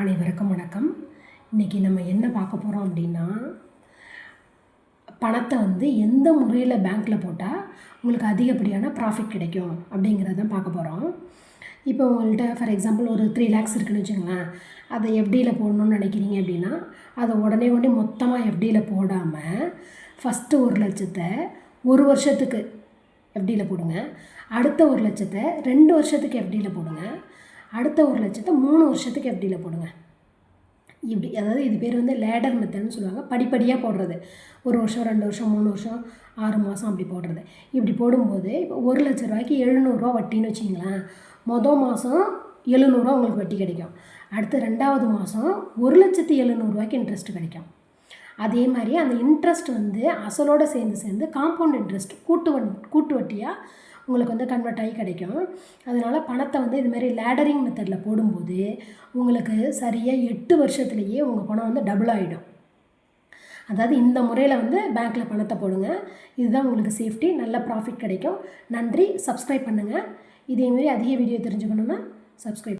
அனைவருக்கும் வணக்கம். இன்றைக்கி நம்ம என்ன பார்க்க போகிறோம் அப்படின்னா பணத்தை வந்து எந்த முறையில் பேங்க்கில் போட்டால் உங்களுக்கு அதிகப்படியான ப்ராஃபிட் கிடைக்கும் அப்படிங்கிறத தான் பார்க்க போகிறோம் இப்போ உங்கள்கிட்ட ஃபார் எக்ஸாம்பிள் ஒரு த்ரீ லேக்ஸ் இருக்குன்னு வச்சுங்களேன் அதை எஃப்டியில் போடணும்னு நினைக்கிறீங்க அப்படின்னா அதை உடனே உடனே மொத்தமாக எஃப்டியில் போடாமல் ஃபஸ்ட்டு ஒரு லட்சத்தை ஒரு வருஷத்துக்கு எஃப்டியில் போடுங்க. அடுத்த ஒரு லட்சத்தை ரெண்டு வருஷத்துக்கு எஃப்டியில் போடுங்க. அடுத்த ஒரு லட்சத்தை மூணு வருஷத்துக்கு எஃப்டியில் போடுங்க. இப்படி அதாவது இது பேர் வந்து லேடர் மெத்தட்னு சொல்லுவாங்க. படிப்படியாக போடுறது. ஒரு வருஷம் ரெண்டு வருஷம் மூணு வருஷம் ஆறு மாதம் அப்படி போடுறது. இப்படி போடும்போது இப்போ ஒரு லட்ச ரூபாய்க்கு எழுநூறுரூவா வட்டின்னு வச்சிங்களேன் மொதல் மாதம் எழுநூறுவா உங்களுக்கு வட்டி கிடைக்கும். அடுத்து ரெண்டாவது மாதம் ஒரு லட்சத்து எழுநூறுவாய்க்கு இன்ட்ரெஸ்ட் கிடைக்கும். அதே மாதிரி அந்த இன்ட்ரெஸ்ட் வந்து அசலோடு சேர்ந்து சேர்ந்து காம்பவுண்ட் இன்ட்ரெஸ்ட் கூட்டு வன் கூட்டு வட்டியாக உங்களுக்கு வந்து கன்வெர்ட் ஆகி கிடைக்கும். அதனால் பணத்தை வந்து இதுமாரி லேடரிங் மெத்தடில் போடும்போது உங்களுக்கு சரியாக எட்டு வருஷத்துலேயே உங்கள் பணம் வந்து டபுள் ஆகிடும் அதாவது இந்த முறையில் வந்து பேங்க்கில் பணத்தை போடுங்க. இதுதான் உங்களுக்கு சேஃப்டி நல்ல ப்ராஃபிட் கிடைக்கும். நன்றி. சப்ஸ்கிரைப் பண்ணுங்கள் இதேமாரி அதிக வீடியோ தெரிஞ்சுக்கணுன்னா சப்ஸ்கிரைப்